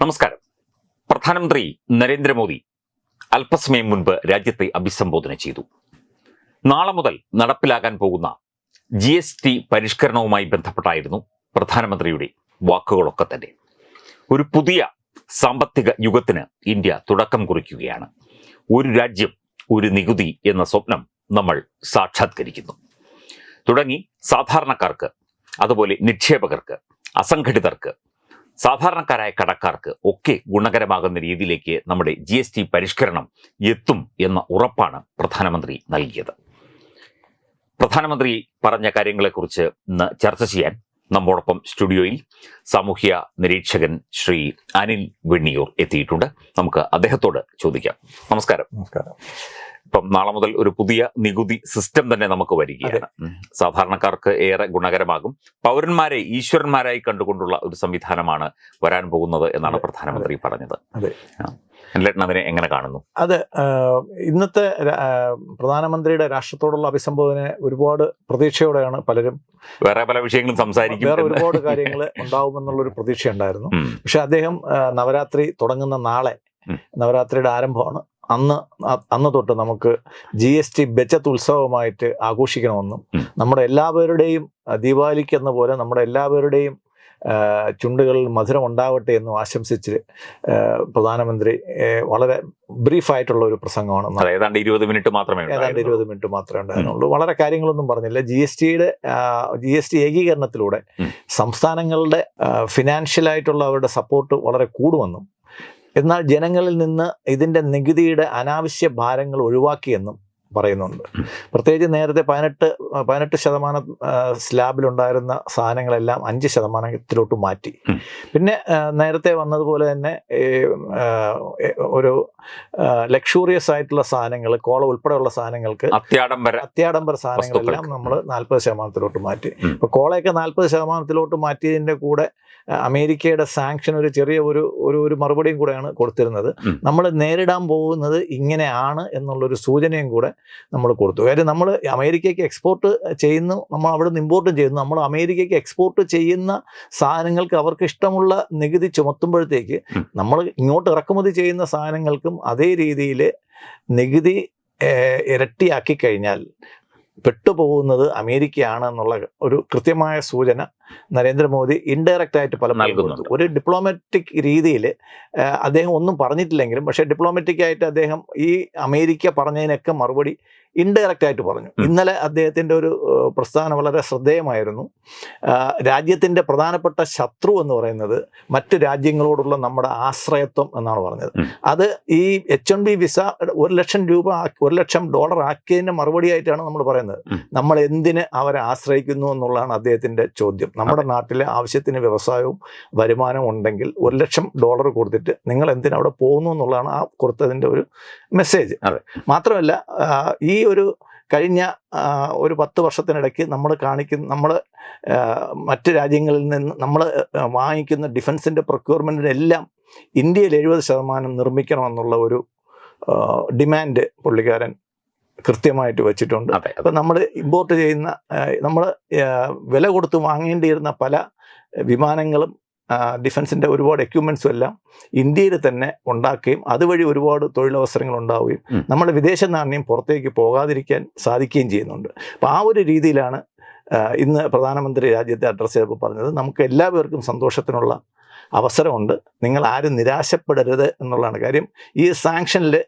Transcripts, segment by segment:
നമസ്കാരം. പ്രധാനമന്ത്രി നരേന്ദ്രമോദി അല്പസമയം മുൻപ് രാജ്യത്തെ അഭിസംബോധന ചെയ്തു. നാളെ മുതൽ നടപ്പിലാകാൻ പോകുന്ന ജി എസ് ടി പരിഷ്കരണവുമായി ബന്ധപ്പെട്ടായിരുന്നു പ്രധാനമന്ത്രിയുടെ വാക്കുകളൊക്കെ തന്നെ. ഒരു പുതിയ സാമ്പത്തിക യുഗത്തിന് ഇന്ത്യ തുടക്കം കുറിക്കുകയാണ്. ഒരു രാജ്യം ഒരു നികുതി എന്ന സ്വപ്നം നമ്മൾ സാക്ഷാത്കരിക്കുന്നു. തുടങ്ങി സാധാരണക്കാർക്ക് അതുപോലെ നിക്ഷേപകർക്ക് അസംഘടിതർക്ക് സാധാരണക്കാരായ കടക്കാർക്ക് ഒക്കെ ഗുണകരമാകുന്ന രീതിയിലേക്ക് നമ്മുടെ ജി എസ് ടി പരിഷ്കരണം എത്തും എന്ന ഉറപ്പാണ് പ്രധാനമന്ത്രി നൽകിയത്. പ്രധാനമന്ത്രി പറഞ്ഞ കാര്യങ്ങളെക്കുറിച്ച് ഇന്ന് ചർച്ച ചെയ്യാൻ നമ്മോടൊപ്പം സ്റ്റുഡിയോയിൽ സാമൂഹ്യ നിരീക്ഷകൻ ശ്രീ അനിൽ വെണ്ണിയൂർ എത്തിയിട്ടുണ്ട്. നമുക്ക് അദ്ദേഹത്തോട് ചോദിക്കാം. നമസ്കാരം. നമസ്കാരം. ഇപ്പം നാളെ മുതൽ ഒരു പുതിയ നികുതി സിസ്റ്റം തന്നെ നമുക്ക് വരികയാണ്. സാധാരണക്കാർക്ക് ഏറെ ഗുണകരമാകും. പൗരന്മാരെ ഈശ്വരന്മാരായി കണ്ടുകൊണ്ടുള്ള ഒരു സംവിധാനമാണ് വരാൻ പോകുന്നത് എന്നാണ് പ്രധാനമന്ത്രി പറഞ്ഞത്. അതിനെ എങ്ങനെ കാണുന്നു? അത് ഇന്നത്തെ പ്രധാനമന്ത്രിയുടെ രാഷ്ട്രത്തോടുള്ള അഭിസംബോധന ഒരുപാട് പ്രതീക്ഷയോടെയാണ് പലരും വേറെ പല വിഷയങ്ങളും സംസാരിക്കും വേറെ. ഒരുപാട് കാര്യങ്ങൾ ഉണ്ടാവുമെന്നുള്ളൊരു പ്രതീക്ഷയുണ്ടായിരുന്നു. ഉണ്ടായിരുന്നു പക്ഷെ അദ്ദേഹം നവരാത്രി തുടങ്ങുന്ന നാളെ നവരാത്രിയുടെ ആരംഭമാണ്. അന്ന് അന്ന് തൊട്ട് നമുക്ക് ജി എസ് ടി ബച്ചത്ത് ഉത്സവമായിട്ട് ആഘോഷിക്കണമെന്നും. നമ്മുടെ എല്ലാവരുടെയും ദീപാവലിക്ക് എന്ന പോലെ നമ്മുടെ എല്ലാവരുടെയും ചുണ്ടുകളിൽ മധുരം ഉണ്ടാവട്ടെ എന്നും ആശംസിച്ച് പ്രധാനമന്ത്രി വളരെ ബ്രീഫായിട്ടുള്ള ഒരു പ്രസംഗമാണ് ഏതാണ്ട് ഇരുപത് മിനിറ്റ് മാത്രമേ ഏതാണ്ട് ഉണ്ടായിരുന്നുള്ളൂ. ഇരുപത് മിനിറ്റ് മാത്രമേ ഉണ്ടായിരുന്നുള്ളൂ വളരെ കാര്യങ്ങളൊന്നും പറഞ്ഞില്ല ജി എസ് ടിയുടെ ജി എസ് ടി ഏകീകരണത്തിലൂടെ. സംസ്ഥാനങ്ങളുടെ ഫിനാൻഷ്യലായിട്ടുള്ള അവരുടെ സപ്പോർട്ട് വളരെ കൂടുമെന്നും എന്നാൽ ജനങ്ങളിൽ നിന്ന് ഇതിന്റെ നികുതിയുടെ അനാവശ്യ ഭാരങ്ങൾ ഒഴിവാക്കിയെന്നും പറയുന്നുണ്ട്. പ്രത്യേകിച്ച് നേരത്തെ പതിനെട്ട് പതിനെട്ട് ശതമാനം സ്ലാബിലുണ്ടായിരുന്ന സാധനങ്ങളെല്ലാം അഞ്ച് ശതമാനത്തിലോട്ട് മാറ്റി. പിന്നെ നേരത്തെ വന്നതുപോലെ തന്നെ ഈ, ഒരു ലക്ഷൂറിയസ് ആയിട്ടുള്ള സാധനങ്ങൾ കോള ഉൾപ്പെടെയുള്ള സാധനങ്ങൾക്ക് അത്യാഡംബര അത്യാഡംബര സാധനങ്ങളെല്ലാം നമ്മൾ നാൽപ്പത് ശതമാനത്തിലോട്ട് മാറ്റി. ഇപ്പോൾ ഇപ്പൊ കോളയൊക്കെ നാൽപ്പത് ശതമാനത്തിലോട്ട് മാറ്റിയതിന്റെ കൂടെ അമേരിക്കയുടെ സാങ്ഷൻ ഒരു ചെറിയ ഒരു ഒരു ഒരു മറുപടിയും കൂടെയാണ് കൊടുത്തിരുന്നത്. നമ്മൾ നേരിടാൻ പോകുന്നത് ഇങ്ങനെയാണ് എന്നുള്ളൊരു സൂചനയും കൂടെ നമ്മൾ കൊടുത്തു. കാര്യം നമ്മൾ അമേരിക്കയ്ക്ക് എക്സ്പോർട്ട് ചെയ്യുന്നു നമ്മൾ അവിടെ നിന്ന് ഇമ്പോർട്ടും ചെയ്യുന്നു. നമ്മൾ അമേരിക്കയ്ക്ക് എക്സ്പോർട്ട് ചെയ്യുന്ന സാധനങ്ങൾക്ക് അവർക്ക് ഇഷ്ടമുള്ള നികുതി ചുമത്തുമ്പോഴത്തേക്ക് നമ്മൾ ഇങ്ങോട്ട് ഇറക്കുമതി ചെയ്യുന്ന സാധനങ്ങൾക്കും അതേ രീതിയിൽ നികുതി ഇരട്ടിയാക്കി കഴിഞ്ഞാൽ പെട്ടുപോകുന്നത് അമേരിക്കയാണ് എന്നുള്ള ഒരു കൃത്യമായ സൂചന നരേന്ദ്രമോദി ഇൻഡയറക്റ്റ് ആയിട്ട് പല നൽകുന്നുണ്ട്. ഒരു ഡിപ്ലോമാറ്റിക് രീതിയിൽ അദ്ദേഹം ഒന്നും പറഞ്ഞിട്ടില്ലെങ്കിലും പക്ഷേ ഡിപ്ലോമാറ്റിക് ആയിട്ട് അദ്ദേഹം ഈ അമേരിക്ക പറഞ്ഞതിനൊക്കെ മറുപടി ഇൻഡയറക്റ്റ് ആയിട്ട് പറഞ്ഞു. ഇന്നലെ അദ്ദേഹത്തിന്റെ ഒരു പ്രസ്ഥാനം പ്രസ്താവന വളരെ ശ്രദ്ധേയമായിരുന്നു. രാജ്യത്തിന്റെ പ്രധാനപ്പെട്ട ശത്രു എന്ന് പറയുന്നത് മറ്റ് രാജ്യങ്ങളോടുള്ള നമ്മുടെ ആശ്രയത്വം എന്നാണ് പറഞ്ഞത്. അത് ഈ എച്ച് എൻ ബി വിസ ഒരു ലക്ഷം രൂപ ആക്കി- ഒരു ലക്ഷം ഡോളർ ആക്കിയതിന്റെ മറുപടിയായിട്ടാണ് നമ്മൾ പറയുന്നത്. ഉം. നമ്മൾ എന്തിന് അവരെ ആശ്രയിക്കുന്നു എന്നുള്ളതാണ് അദ്ദേഹത്തിന്റെ ചോദ്യം നമ്മുടെ നാട്ടിലെ ആവശ്യത്തിന് വ്യവസായവും വരുമാനവും ഉണ്ടെങ്കിൽ ഒരു ലക്ഷം ഡോളർ കൊടുത്തിട്ട് നിങ്ങൾ എന്തിനു അവിടെ പോകുന്നു എന്നുള്ളതാണ് ആ കൊടുത്തതിന്റെ ഒരു മെസ്സേജ് അതെ. മാത്രമല്ല ഈ ഒരു കഴിഞ്ഞ ഒരു പത്ത് വർഷത്തിനിടയ്ക്ക് നമ്മൾ കാണിക്കുന്ന നമ്മൾ മറ്റ് രാജ്യങ്ങളിൽ നിന്ന് നമ്മൾ വാങ്ങിക്കുന്ന ഡിഫൻസിന്റെ പ്രൊക്യൂർമെന്റിനെല്ലാം ഇന്ത്യയിൽ എഴുപത് ശതമാനം നിർമ്മിക്കണമെന്നുള്ള ഒരു ഡിമാൻഡ് പുള്ളിക്കാരൻ കൃത്യമായിട്ട് വെച്ചിട്ടുണ്ട്. അതെ നമ്മൾ ഇമ്പോർട്ട് ചെയ്യുന്ന നമ്മൾ വില കൊടുത്ത് വാങ്ങേണ്ടിയിരുന്ന പല വിമാനങ്ങളും ഡിഫൻസിന്റെ ഒരുപാട് എക്യുപ്മെന്റ്സും എല്ലാം ഇന്ത്യയിൽ തന്നെ ഉണ്ടാക്കുകയും അതുവഴി ഒരുപാട് തൊഴിലവസരങ്ങൾ ഉണ്ടാവുകയും. നമ്മുടെ വിദേശ നാണ്യം പുറത്തേക്ക് പോകാതിരിക്കാൻ സാധിക്കുകയും ചെയ്യുന്നുണ്ട്. അപ്പോൾ ആ ഒരു രീതിയിലാണ് ഇന്ന് പ്രധാനമന്ത്രി രാജ്യത്തെ അഡ്രസ്സ് ചെയ്തപ്പോൾ പറഞ്ഞത്. നമുക്ക് എല്ലാവർക്കും സന്തോഷത്തിനുള്ള അവസരമുണ്ട്. നിങ്ങൾ ആരും നിരാശപ്പെടരുത് എന്നുള്ളതാണ് കാര്യം. ഈ സാങ്ഷനിൽ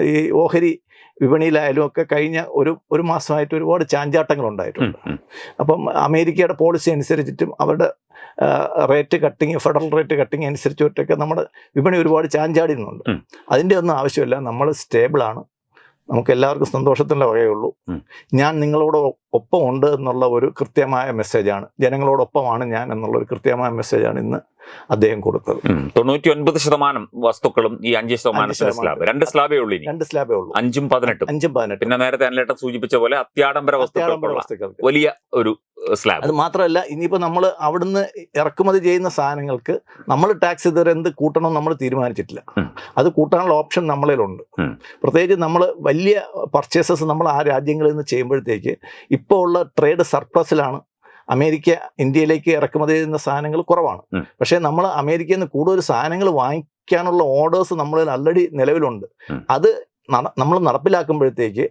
ഈ ഓഹരി വിപണിയിലായാലും ഒക്കെ കഴിഞ്ഞ ഒരു ഒരു മാസമായിട്ട് ഒരുപാട് ചാഞ്ചാട്ടങ്ങൾ ഉണ്ടായിട്ടുണ്ട് ഉം. അപ്പം അമേരിക്കയുടെ പോളിസി അനുസരിച്ചിട്ടും അവരുടെ rate cutting federal rate cutting അനുസരിച്ചിട്ടൊക്കെ നമ്മുടെ വിപണി ഒരുപാട് ചാഞ്ചാടുന്നുണ്ട് ഉം. അതിന്റെ ഒന്നും ആവശ്യമില്ല നമ്മൾ സ്റ്റേബിളാണ് നമുക്ക് എല്ലാവർക്കും സന്തോഷത്തിന്റെ വകയുള്ളൂ. ഞാൻ നിങ്ങളോട് ഒപ്പം ഉണ്ട് എന്നുള്ള ഒരു കൃത്യമായ മെസ്സേജാണ് ജനങ്ങളോടൊപ്പമാണ് ഞാൻ എന്നുള്ള ഒരു കൃത്യമായ മെസ്സേജാണ് ഇന്ന് അദ്ദേഹം കൊടുത്തത്. തൊണ്ണൂറ്റി ഒൻപത് ശതമാനം വസ്തുക്കളും ഈ അഞ്ച് ശതമാനം. സ്ലാബ് രണ്ട് സ്ലാബേ ഉള്ളൂ രണ്ട് സ്ലാബേ ഉള്ളൂ. അഞ്ചും പതിനെട്ടും. അഞ്ചും പതിനെട്ട്. പിന്നെ നേരത്തെ അനലേട്ടം സൂചിപ്പിച്ച പോലെ അത്യാഡംബര വസ്തുക്കൾ വലിയ ഒരു സ്ലാബ് അത് മാത്രമല്ല ഇനിയിപ്പോൾ നമ്മൾ അവിടുന്ന് ഇറക്കുമതി ചെയ്യുന്ന സാധനങ്ങൾക്ക് നമ്മൾ ടാക്സ് ഇതുവരെ എന്ത് കൂട്ടണം നമ്മൾ തീരുമാനിച്ചിട്ടില്ല. അത് കൂട്ടാനുള്ള ഓപ്ഷൻ നമ്മളിലുണ്ട്. പ്രത്യേകിച്ച് നമ്മൾ വലിയ പർച്ചേസസ് നമ്മൾ ആ രാജ്യങ്ങളിൽ നിന്ന് ചെയ്യുമ്പോഴത്തേക്ക് ഇപ്പോൾ ഉള്ള ട്രേഡ് സർപ്ലസിലാണ് അമേരിക്ക ഇന്ത്യയിലേക്ക് ഇറക്കുമതി ചെയ്യുന്ന സാധനങ്ങൾ കുറവാണ്. പക്ഷേ നമ്മൾ അമേരിക്കയിൽ നിന്ന് കൂടുതൽ സാധനങ്ങൾ വാങ്ങിക്കാനുള്ള ഓർഡേഴ്സ് നമ്മളിൽ ആൾറെഡി നിലവിലുണ്ട്. അത് നമ്മൾ നടപ്പിലാക്കുമ്പോഴത്തേക്ക്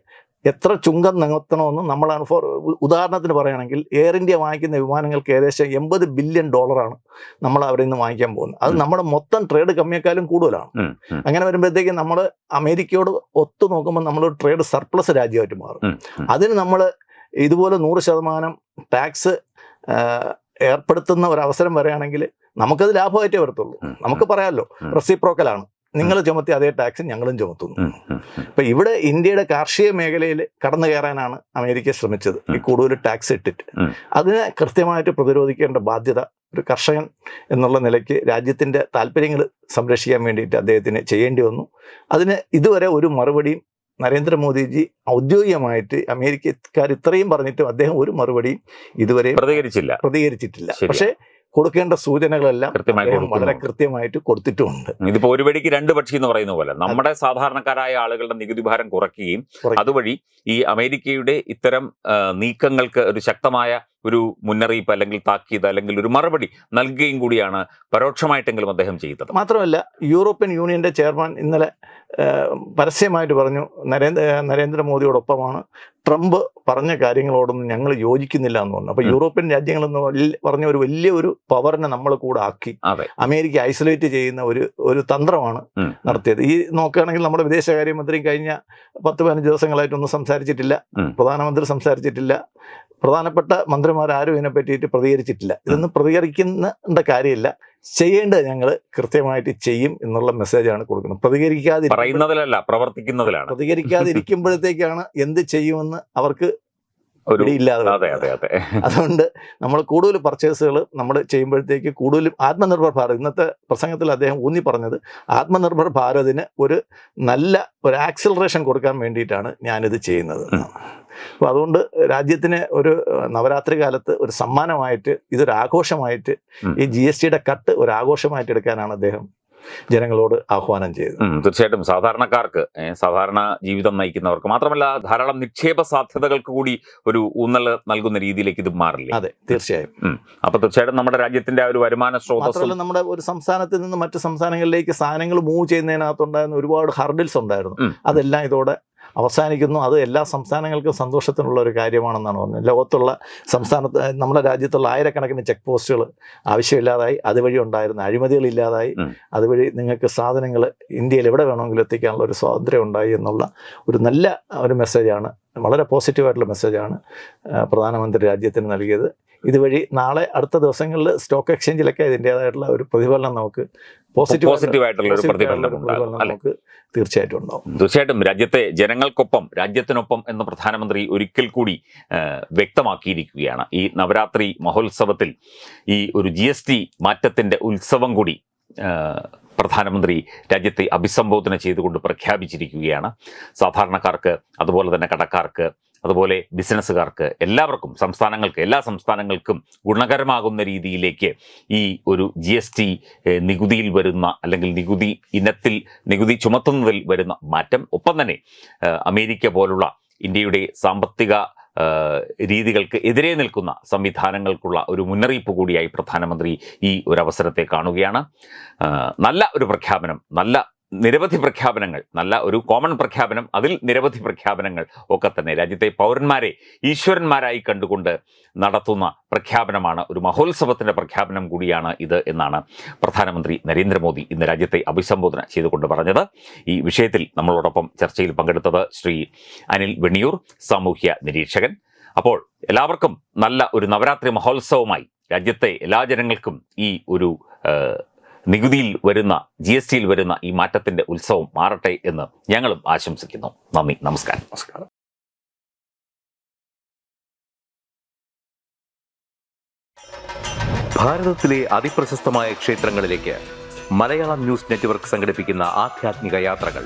എത്ര ചുങ്കം നികത്തണമെന്ന് നമ്മളാണ് ഫോർ ഉദാഹരണത്തിന് പറയുകയാണെങ്കിൽ എയർ ഇന്ത്യ വാങ്ങിക്കുന്ന വിമാനങ്ങൾക്ക് ഏകദേശം എൺപത് ബില്യൺ ഡോളറാണ് നമ്മൾ അവരിൽ നിന്ന് വാങ്ങിക്കാൻ പോകുന്നത്. അത് നമ്മുടെ മൊത്തം ട്രേഡ് കമ്മിയേക്കാളും കൂടുതലാണ്. അങ്ങനെ വരുമ്പോഴത്തേക്ക് നമ്മൾ അമേരിക്കയോട് ഒത്തു നോക്കുമ്പോൾ നമ്മൾ ട്രേഡ് സർപ്ലസ് രാജ്യമായിട്ട് മാറും. അതിന് നമ്മൾ ഇതുപോലെ നൂറ് ശതമാനം ടാക്സ് ഏർപ്പെടുത്തുന്ന ഒരു അവസരം വരികയാണെങ്കിൽ നമുക്കത് ലാഭമായിട്ടേ വരത്തുള്ളൂ. നമുക്ക് പറയാമല്ലോ. റെസിപ്രോക്കലാണ് നിങ്ങൾ ചുമത്തി അതേ ടാക്സ് ഞങ്ങളും ചുമത്തുന്നു. അപ്പൊ ഇവിടെ ഇന്ത്യയുടെ കാർഷിക മേഖലയിൽ കടന്നു കയറാനാണ് അമേരിക്ക ശ്രമിച്ചത്. ഈ. കൂടുതൽ ടാക്സ് ഇട്ടിട്ട്. അതിനെ കൃത്യമായിട്ട് പ്രതിരോധിക്കേണ്ട ബാധ്യത ഒരു കർഷകൻ എന്നുള്ള നിലയ്ക്ക് രാജ്യത്തിന്റെ താല്പര്യങ്ങൾ സംരക്ഷിക്കാൻ വേണ്ടിയിട്ട് അദ്ദേഹത്തിന് ചെയ്യേണ്ടി വന്നു. അതിന് ഇതുവരെ ഒരു മറുപടിയും നരേന്ദ്രമോദിജി ഔദ്യോഗികമായിട്ട് അമേരിക്കക്കാർ ഇത്രയും പറഞ്ഞിട്ടും അദ്ദേഹം ഒരു മറുപടിയും ഇതുവരെ പ്രതികരിച്ചില്ല. പ്രതികരിച്ചിട്ടില്ല. പക്ഷേ കൊടുക്കേണ്ട സൂചനകളെല്ലാം വളരെ കൃത്യമായിട്ട് കൊടുത്തിട്ടുമുണ്ട് ഇതിപ്പോ ഒരു വഴിക്ക് രണ്ട് പക്ഷി എന്ന് പറയുന്ന പോലെ നമ്മുടെ സാധാരണക്കാരായ ആളുകളുടെ നികുതി ഭാരം കുറയ്ക്കുകയും അതുവഴി ഈ അമേരിക്കയുടെ ഇത്തരം നീക്കങ്ങൾക്ക് ഒരു ശക്തമായ ഒരു മുന്നറിയിപ്പ് അല്ലെങ്കിൽ താക്കീത് അല്ലെങ്കിൽ ഒരു മറുപടി നൽകുകയും കൂടിയാണ് പരോക്ഷമായിട്ടെങ്കിലും അദ്ദേഹം ചെയ്തത്. മാത്രമല്ല യൂറോപ്യൻ യൂണിയന്റെ ചെയർമാൻ ഇന്നലെ പരസ്യമായിട്ട് പറഞ്ഞു നരേന്ദ്ര നരേന്ദ്രമോദിയോടൊപ്പമാണ് ട്രംപ് പറഞ്ഞ കാര്യങ്ങളോടൊന്നും ഞങ്ങൾ യോജിക്കുന്നില്ല എന്ന് പറഞ്ഞു. അപ്പോൾ യൂറോപ്യൻ രാജ്യങ്ങളെന്ന് പറഞ്ഞ ഒരു വലിയ ഒരു പവറിനെ നമ്മൾ കൂടെ ആക്കി. അമേരിക്ക ഐസൊലേറ്റ് ചെയ്യുന്ന ഒരു ഒരു തന്ത്രമാണ് നടത്തിയത്. ഈ നോക്കുകയാണെങ്കിൽ നമ്മുടെ വിദേശകാര്യമന്ത്രി കഴിഞ്ഞ പത്ത് പതിനഞ്ച് ദിവസങ്ങളായിട്ടൊന്നും സംസാരിച്ചിട്ടില്ല. പ്രധാനമന്ത്രി സംസാരിച്ചിട്ടില്ല. പ്രധാനപ്പെട്ട മന്ത്രിമാരാരും ഇതിനെ പറ്റിയിട്ട് പ്രതികരിച്ചിട്ടില്ല. ഇതൊന്നും പ്രതികരിക്കുന്ന കാര്യമില്ല. ചെയ്യേണ്ടത് ഞങ്ങൾ കൃത്യമായിട്ട് ചെയ്യും എന്നുള്ള മെസ്സേജാണ് കൊടുക്കുന്നത്. പ്രതികരിക്കാതെ പറയുന്നതിലല്ല പ്രവർത്തിക്കുന്നതിലാണ്. പ്രതികരിക്കാതിരിക്കുമ്പോഴത്തേക്കാണ് എന്ത് ചെയ്യുമെന്ന് അവർക്ക് അതുകൊണ്ട് നമ്മൾ കൂടുതൽ പർച്ചേസുകൾ നമ്മൾ ചെയ്യുമ്പോഴത്തേക്ക് കൂടുതലും ആത്മനിർഭർ ഭാരത്. ഇന്നത്തെ പ്രസംഗത്തിൽ അദ്ദേഹം ഊന്നി പറഞ്ഞത് ആത്മനിർഭർ ഭാരതിന് ഒരു നല്ല ഒരു ആക്സിലറേഷൻ കൊടുക്കാൻ വേണ്ടിയിട്ടാണ് ഞാനിത് ചെയ്യുന്നത്. അപ്പോൾ അതുകൊണ്ട് രാജ്യത്തിന് ഒരു നവരാത്രി കാലത്ത് ഒരു സമ്മാനമായിട്ട് ഇതൊരു ആഘോഷമായിട്ട് ഈ ജി എസ് ടിയുടെ കട്ട് ഒരു ആഘോഷമായിട്ട് എടുക്കാനാണ് അദ്ദേഹം ജനങ്ങളോട് ആഹ്വാനം ചെയ്തത്. ഉം, തീർച്ചയായിട്ടും. സാധാരണക്കാർക്ക് സാധാരണ ജീവിതം നയിക്കുന്നവർക്ക് മാത്രമല്ല ധാരാളം നിക്ഷേപ സാധ്യതകൾക്ക് കൂടി ഒരു ഊന്നൽ നൽകുന്ന രീതിയിലേക്ക് ഇത് മാറില്ലേ? അതെ തീർച്ചയായും. അപ്പൊ തീർച്ചയായിട്ടും നമ്മുടെ രാജ്യത്തിന്റെ ആ ഒരു വരുമാന സ്രോതസ് നമ്മുടെ ഒരു സംസ്ഥാനത്ത് നിന്ന് മറ്റു സംസ്ഥാനങ്ങളിലേക്ക് സാധനങ്ങൾ മൂവ് ചെയ്യുന്നതിനകത്തുണ്ടായിരുന്ന ഒരുപാട് ഹർഡിൽസ് ഉണ്ടായിരുന്നു. അതെല്ലാം ഇതോടെ അവസാനിക്കുന്നു. അത് എല്ലാ സംസ്ഥാനങ്ങൾക്കും സന്തോഷത്തിനുള്ള ഒരു കാര്യമാണെന്നാണ് പറഞ്ഞത്. ലോകത്തുള്ള സംസ്ഥാനത്ത് നമ്മുടെ രാജ്യത്തുള്ള ആയിരക്കണക്കിന് ചെക്ക് പോസ്റ്റുകൾ ആവശ്യമില്ലാതായി അതുവഴി ഉണ്ടായിരുന്ന അഴിമതികൾ ഇല്ലാതായി. അതുവഴി നിങ്ങൾക്ക് സാധനങ്ങൾ ഇന്ത്യയിൽ എവിടെ വേണമെങ്കിലും എത്തിക്കാനുള്ള ഒരു സ്വാതന്ത്ര്യം ഉണ്ടായി എന്നുള്ള ഒരു നല്ല ഒരു മെസ്സേജാണ് വളരെ പോസിറ്റീവായിട്ടുള്ള മെസ്സേജാണ് പ്രധാനമന്ത്രി രാജ്യത്തിന് നൽകിയത്. ഇതുവഴി നാളെ അടുത്ത ദിവസങ്ങളിൽ സ്റ്റോക്ക് എക്സ്ചേഞ്ചിലൊക്കെ ഇതിന്റെതായിട്ടുള്ള ഒരു പ്രതിഫലനം നമുക്ക് പോസിറ്റീവ് പോസിറ്റീവ് ഒരു പ്രതിഫലനം നമുക്ക് തീർച്ചയായിട്ടും ഉണ്ടാവും തീർച്ചയായിട്ടും രാജ്യത്തെ ജനങ്ങൾക്കൊപ്പം രാജ്യത്തിനൊപ്പം എന്ന് പ്രധാനമന്ത്രി ഒരിക്കൽ കൂടി വ്യക്തമാക്കിയിരിക്കുകയാണ്. ഈ നവരാത്രി മഹോത്സവത്തിൽ ഈ ഒരു ജി എസ് ടി മാറ്റത്തിന്റെ ഉത്സവം കൂടി പ്രധാനമന്ത്രി രാജ്യത്തെ അഭിസംബോധന ചെയ്തുകൊണ്ട് പ്രഖ്യാപിച്ചിരിക്കുകയാണ്. സാധാരണക്കാർക്ക് അതുപോലെ തന്നെ കടക്കാർക്ക് അതുപോലെ ബിസിനസ്സുകാർക്ക് എല്ലാവർക്കും സംസ്ഥാനങ്ങൾക്ക് എല്ലാ സംസ്ഥാനങ്ങൾക്കും ഗുണകരമാകുന്ന രീതിയിലേക്ക് ഈ ഒരു ജി എസ് ടി നികുതിയിൽ വരുന്ന അല്ലെങ്കിൽ നികുതി ഇനത്തിൽ നികുതി ചുമത്തുന്നതിൽ വരുന്ന മാറ്റം. ഒപ്പം തന്നെ അമേരിക്ക പോലുള്ള ഇന്ത്യയുടെ സാമ്പത്തിക രീതികൾക്ക് എതിരെ നിൽക്കുന്ന സംവിധാനങ്ങൾക്കുള്ള ഒരു മുന്നറിയിപ്പ് കൂടിയായി പ്രധാനമന്ത്രി ഈ ഒരു അവസരത്തെ കാണുകയാണ്. നല്ല ഒരു പ്രഖ്യാപനം നല്ല നിരവധി പ്രഖ്യാപനങ്ങൾ നല്ല ഒരു കോമൺ പ്രഖ്യാപനം അതിൽ നിരവധി പ്രഖ്യാപനങ്ങൾ ഒക്കെ തന്നെ രാജ്യത്തെ പൗരന്മാരെ ഈശ്വരന്മാരായി കണ്ടുകൊണ്ട് നടത്തുന്ന പ്രഖ്യാപനമാണ് ഒരു മഹോത്സവത്തിന്റെ പ്രഖ്യാപനം കൂടിയാണ് ഇത് എന്നാണ് പ്രധാനമന്ത്രി നരേന്ദ്രമോദി ഇന്ന് രാജ്യത്തെ അഭിസംബോധന ചെയ്തുകൊണ്ട് പറഞ്ഞത്. ഈ വിഷയത്തിൽ നമ്മളോടൊപ്പം ചർച്ചയിൽ പങ്കെടുത്തത് ശ്രീ അനിൽ വെണിയൂർ സാമൂഹ്യ നിരീക്ഷകൻ. അപ്പോൾ എല്ലാവർക്കും നല്ല ഒരു നവരാത്രി മഹോത്സവമായി. രാജ്യത്തെ എല്ലാ ജനങ്ങൾക്കും ഈ ഒരു നികുതിയിൽ വരുന്ന ജി എസ് ടിയിൽ വരുന്ന ഈ മാറ്റത്തിന്റെ ഉത്സവം മാറട്ടെ എന്ന് ഞങ്ങളും ആശംസിക്കുന്നു. നന്ദി നമസ്കാരം. നമസ്കാരം. ഭാരതത്തിലെ അതിപ്രശസ്തമായ ക്ഷേത്രങ്ങളിലേക്ക് മലയാളം ന്യൂസ് നെറ്റ്വർക്ക് സംഘടിപ്പിക്കുന്ന ആധ്യാത്മിക യാത്രകൾ.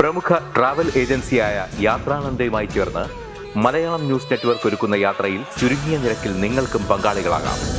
പ്രമുഖ ട്രാവൽ ഏജൻസിയായ യാത്രാനന്ദയുമായി ചേർന്ന് മലയാളം ന്യൂസ് നെറ്റ്വർക്ക് ഒരുക്കുന്ന യാത്രയിൽ ചുരുങ്ങിയ നിരക്കിൽ നിങ്ങൾക്കും പങ്കാളികളാകാം.